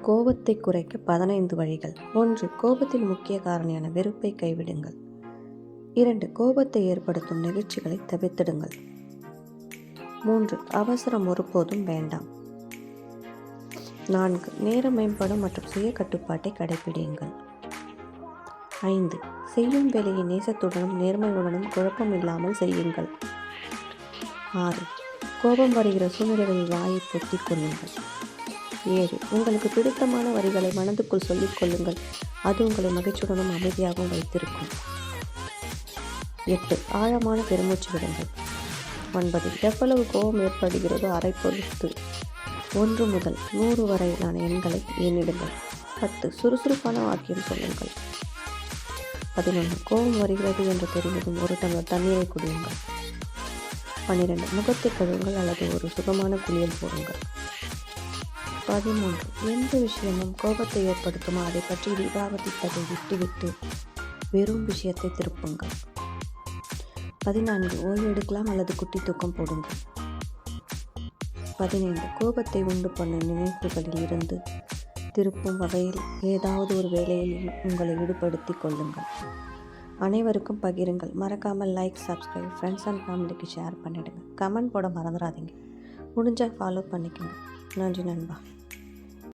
கோபத்தை குறைக்க பதினைந்து வழிகள். ஒன்று கோபத்தின் முக்கிய காரணியான வெறுப்பை கைவிடுங்கள். இரண்டு கோபத்தை ஏற்படுத்தும் நிகழ்ச்சிகளை தவிர்த்திடுங்கள். மூன்று அவசரம் ஒருபோதும் வேண்டாம். நான்கு நேர மேம்பாடு மற்றும் சுய கட்டுப்பாட்டை கடைபிடியுங்கள் ஐந்து செய்யும் வேலையை நேசத்துடனும் நேர்மையுடனும் குழப்பம் இல்லாமல் செய்யுங்கள். ஆறு கோபம் வருகிற சூழ்நிலைகளில் வாயை பொத்திக் கொள்ளுங்கள். ஏழு உங்களுக்கு பிடித்தமான வரிகளை மனதுக்குள் சொல்லிக் கொள்ளுங்கள். அது உங்களை மகிழ்ச்சியுடனும் அமைதியாகவும் வைத்திருக்கும். எட்டு. ஆழமான பெருமூச்சு விடுங்கள். ஒன்பது. எவ்வளவு கோபம் ஏற்படுகிறதோ அரை பொறுத்து. ஒன்று முதல் நூறு வரையிலான எண்களை எண்ணிடுங்கள். பத்து. சுறுசுறுப்பான வாக்கியம் சொல்லுங்கள். பதினொன்று. கோபம் வருகிறது என்று தெரிந்ததும் ஒரு டம்ளர் தண்ணீரை குடியுங்கள். பன்னிரெண்டு. முகத்தை கழுவுங்கள் அல்லது ஒரு சுகமான குளியல் போடுங்கள். பதிமூன்று. எந்த விஷயமும் கோபத்தை ஏற்படுத்துமோ? அதை பற்றி விவாதிப்பதை விட்டுவிட்டு வெறும் விஷயத்தை திருப்புங்கள். பதினான்கு. ஓய்வு எடுக்கலாம் அல்லது குட்டி தூக்கம் போடுங்கள். பதினைந்து. கோபத்தை உண்டு பண்ணும் நினைவுகளில் இருந்து திருப்பும் வகையில் ஏதாவது ஒரு வேலையில் உங்களை ஈடுபடுத்திக் கொள்ளுங்கள். அனைவருக்கும் பகிருங்கள். மறக்காமல் லைக் சப்ஸ்கிரைப் ஃப்ரெண்ட்ஸ் அண்ட் ஃபேமிலிக்கு ஷேர் பண்ணிவிடுங்க கமெண்ட் போட மறந்துடாதீங்க முடிஞ்சால் ஃபாலோ பண்ணிக்கோங்க. நன்றி நண்பா.